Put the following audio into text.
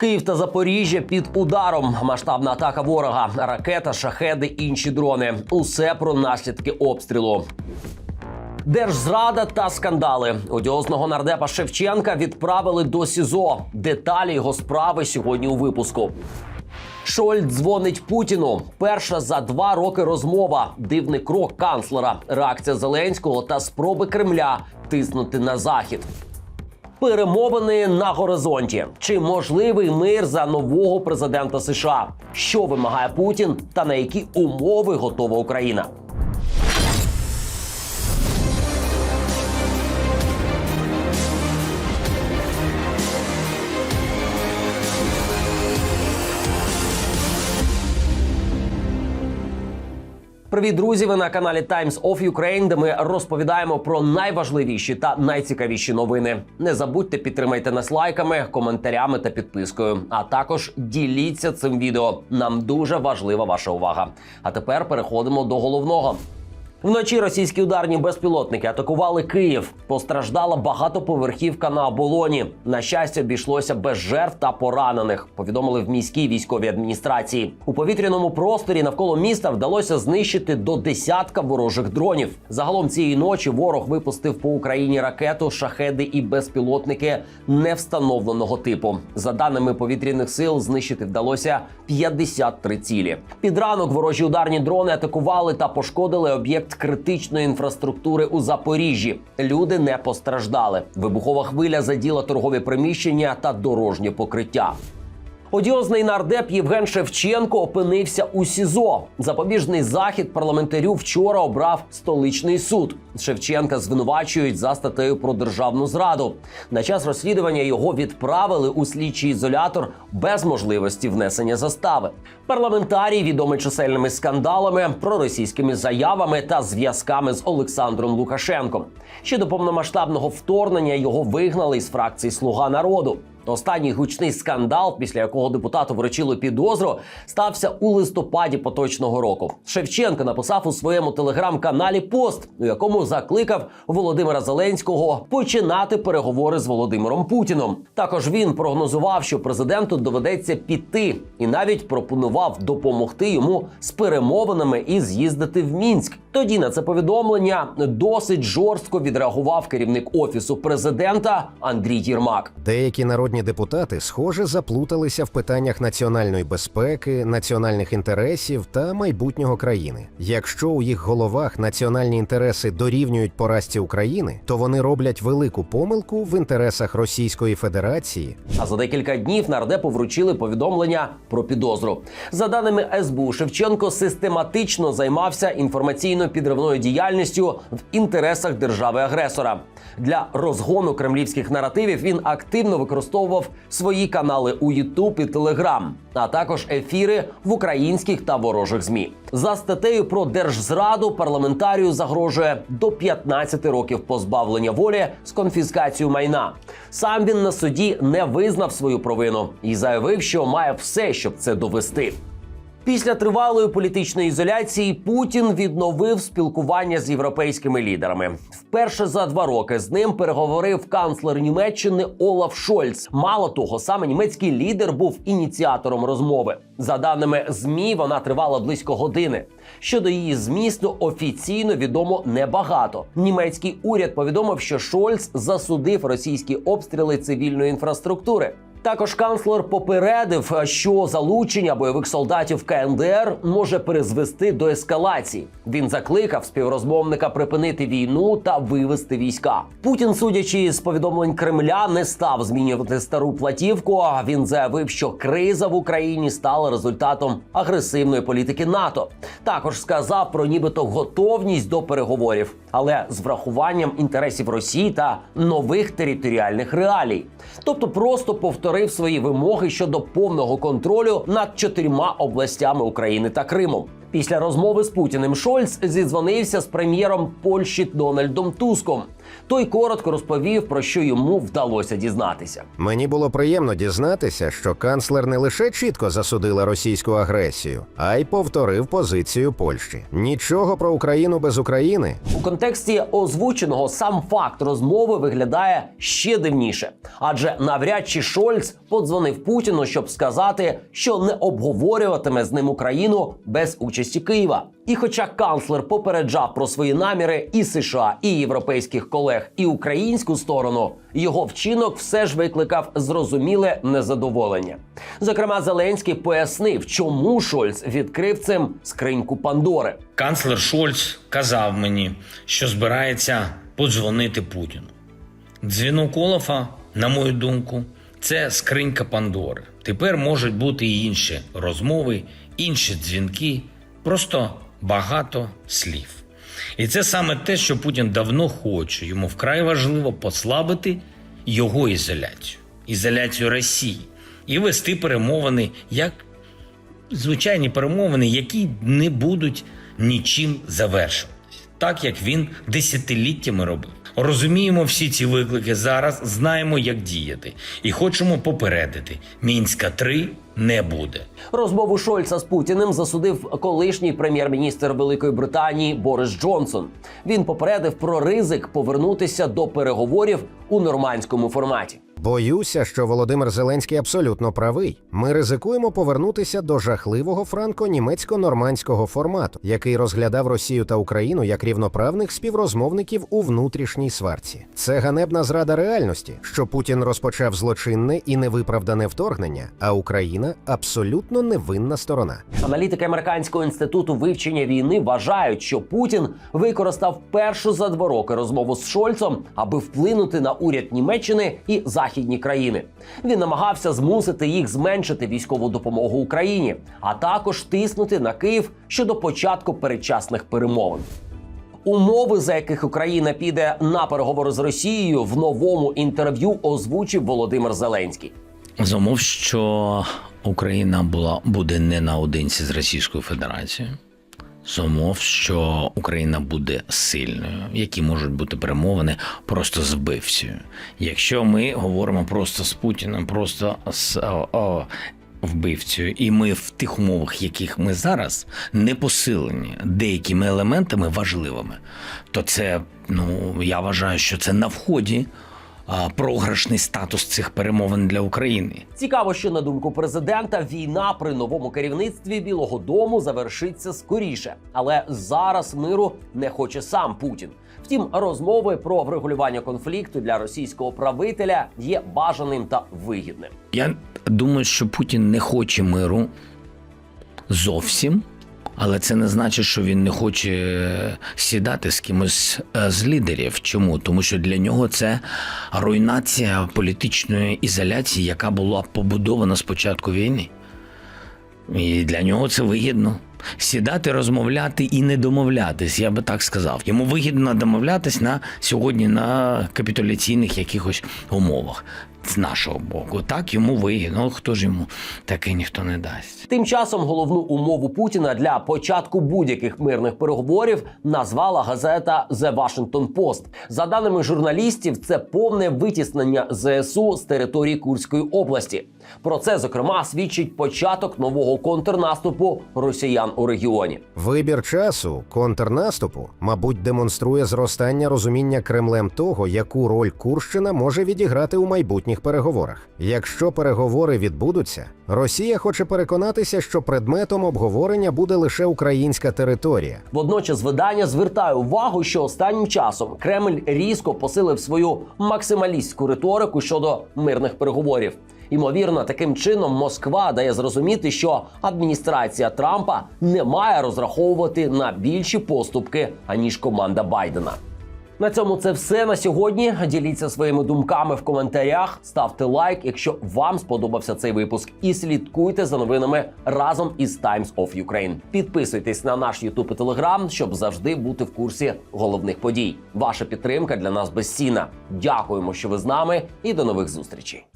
Київ та Запоріжжя під ударом. Масштабна атака ворога, ракета, шахеди, інші дрони. Усе про наслідки обстрілу. Держзрада та скандали одіозного нардепа Шевченка відправили до СІЗО. Деталі його справи сьогодні у випуску. Шольц дзвонить Путіну. Перша за два роки розмова. Дивний крок канцлера, реакція Зеленського та спроби Кремля тиснути на захід. Перемовини на горизонті. Чи можливий мир за нового президента США? Що вимагає Путін та на які умови готова Україна? Привіт, друзі! Ви на каналі Times of Ukraine, де ми розповідаємо про найважливіші та найцікавіші новини. Не забудьте підтримайте нас лайками, коментарями та підпискою. А також діліться цим відео. Нам дуже важлива ваша увага. А тепер переходимо до головного. Вночі російські ударні безпілотники атакували Київ. Постраждала багатоповерхівка на оболоні. На щастя, обійшлося без жертв та поранених. Повідомили в міській військовій адміністрації. У повітряному просторі навколо міста вдалося знищити до десятка ворожих дронів. Загалом цієї ночі ворог випустив по Україні ракету, шахеди і безпілотники невстановленого типу. За даними повітряних сил, знищити вдалося 53 цілі. Під ранок ворожі ударні дрони атакували та пошкодили об'єкт критичної інфраструктури у Запоріжжі. Люди не постраждали. Вибухова хвиля заділа торгові приміщення та дорожнє покриття. Одіозний нардеп Євген Шевченко опинився у СІЗО. Запобіжний захід парламентарю вчора обрав столичний суд. Шевченка звинувачують за статтею про державну зраду. На час розслідування його відправили у слідчий ізолятор без можливості внесення застави. Парламентарій відомий чисельними скандалами, проросійськими заявами та зв'язками з Олександром Лукашенком. Ще до повномасштабного вторгнення його вигнали із фракції Слуга народу. Останній гучний скандал, після якого депутату вручили підозру, стався у листопаді поточного року. Шевченко написав у своєму телеграм-каналі пост, у якому закликав Володимира Зеленського починати переговори з Володимиром Путіном. Також він прогнозував, що президенту доведеться піти, і навіть пропонував допомогти йому з перемовинами і з'їздити в Мінськ. Тоді на це повідомлення досить жорстко відреагував керівник офісу президента Андрій Єрмак. Деякі народні депутати, схоже, заплуталися в питаннях національної безпеки, національних інтересів та майбутнього країни. Якщо у їх головах національні інтереси дорівнюють поразці України, то вони роблять велику помилку в інтересах Російської Федерації. А за декілька днів нардепу вручили повідомлення про підозру. За даними СБУ, Шевченко систематично займався інформаційно-підривною діяльністю в інтересах держави-агресора. Для розгону кремлівських наративів він активно використовував свої канали у YouTube і Telegram, а також ефіри в українських та ворожих змі. За статтею про держзраду парламентарію загрожує до 15 років позбавлення волі з конфіскацією майна. Сам він на суді не визнав свою провину і заявив, що має все, щоб це довести. Після тривалої політичної ізоляції Путін відновив спілкування з європейськими лідерами. Вперше за два роки з ним переговорив канцлер Німеччини Олаф Шольц. Мало того, саме німецький лідер був ініціатором розмови. За даними змі, вона тривала близько години. Щодо її змісту офіційно відомо небагато. Німецький уряд повідомив, що Шольц засудив російські обстріли цивільної інфраструктури. Також канцлер попередив, що залучення бойових солдатів КНДР може призвести до ескалації. Він закликав співрозмовника припинити війну та вивести війська. Путін, судячи з повідомлень Кремля, не став змінювати стару платівку. А Він заявив, що криза в Україні стала результатом агресивної політики НАТО. Також сказав про нібито готовність до переговорів, але з врахуванням інтересів Росії та нових територіальних реалій. Тобто просто повторив свої вимоги щодо повного контролю над чотирма областями України та Кримом. Після розмови з Путіним Шольц зідзвонився з прем'єром Польщі Дональдом Туском. Той коротко розповів, про що йому вдалося дізнатися. Мені було приємно дізнатися, що канцлер не лише чітко засудила російську агресію, а й повторив позицію Польщі. Нічого про Україну без України. У контексті озвученого сам факт розмови виглядає ще дивніше, адже навряд чи Шольц подзвонив Путіну, щоб сказати, що не обговорюватиме з ним Україну без участі Києва. І хоча канцлер попереджав про свої наміри і США, і європейських колег, і українську сторону, його вчинок все ж викликав зрозуміле незадоволення. Зокрема, Зеленський пояснив, чому Шольц відкрив цим скриньку Пандори. Канцлер Шольц казав мені, що збирається подзвонити Путіну. Дзвінок Олафа, на мою думку, це скринька Пандори. Тепер можуть бути і інші розмови, інші дзвінки, просто багато слів. І це саме те, що Путін давно хоче. Йому вкрай важливо послабити його ізоляцію, ізоляцію Росії і вести перемовини як звичайні перемовини, які не будуть нічим завершуватись, так як він десятиліттями робив. Розуміємо всі ці виклики зараз, знаємо, як діяти, і хочемо попередити: мінська 3 не буде. Розмову Шольца з Путіним засудив колишній прем'єр-міністр Великої Британії Борис Джонсон. Він попередив про ризик повернутися до переговорів у нормандському форматі. Боюся, що Володимир Зеленський абсолютно правий. Ми ризикуємо повернутися до жахливого франко-німецько-нормандського формату, який розглядав Росію та Україну як рівноправних співрозмовників у внутрішній сварці. Це ганебна зрада реальності, що Путін розпочав злочинне і невиправдане вторгнення, а Україна абсолютно невинна сторона. Аналітики американського інституту вивчення війни вважають, що Путін використав першу за два роки розмову з Шольцом, аби вплинути на уряд Німеччини і західні країни. Він намагався змусити їх зменшити військову допомогу Україні, а також тиснути на Київ щодо початку передчасних перемовин. Умови, за яких Україна піде на переговори з Росією, в новому інтерв'ю озвучив Володимир Зеленський. За умов, що Україна була буде не наодинці з Російською Федерацією. З умов, що Україна буде сильною, які можуть бути перемовини просто з вбивцею. Якщо ми говоримо просто з Путіним, просто з о, о, вбивцею, і ми в тих умовах, яких ми зараз, не посилені деякими елементами важливими, то це ну я вважаю, що це на вході програшний статус цих перемовин для України. Цікаво, що на думку президента, війна при новому керівництві Білого Дому завершиться скоріше, але зараз миру не хоче сам Путін. Втім, розмови про врегулювання конфлікту для російського правителя є бажаним та вигідним. Я думаю, що Путін не хоче миру зовсім, але це не значить, що він не хоче сідати з кимось е, з лідерів. Чому? Тому що для нього це руйнація політичної ізоляції, яка була побудована з початку війни. І для нього це вигідно. Сідати, розмовляти і не домовлятись, я би так сказав. Йому вигідно домовлятись на сьогодні на капітуляційних якихось умовах з нашого боку. Так йому вигідно. Ну, Хто ж йому таке ніхто не дасть. Тим часом головну умову Путіна для початку будь-яких мирних переговорів назвала газета The Washington Post. За даними журналістів, це повне витіснення ЗСУ з території Курської області. Про це зокрема свідчить початок нового контрнаступу росіян у регіоні. Вибір часу контрнаступу, мабуть, демонструє зростання розуміння Кремлем того, яку роль Курщина може відіграти у майбутніх переговорах. Якщо переговори відбудуться, Росія хоче переконатися, що предметом обговорення буде лише українська територія. Водночас видання звертає увагу, що останнім часом Кремль різко посилив свою максималістську риторику щодо мирних переговорів. Ймовірно, таким чином Москва дає зрозуміти, що адміністрація Трампа не має розраховувати на більші поступки аніж команда Байдена. На цьому це все на сьогодні. Діліться своїми думками в коментарях, ставте лайк, якщо вам сподобався цей випуск, і слідкуйте за новинами разом із Times of Ukraine. Підписуйтесь на наш YouTube і Telegram, щоб завжди бути в курсі головних подій. Ваша підтримка для нас безцінна. Дякуємо, що ви з нами, і до нових зустрічей.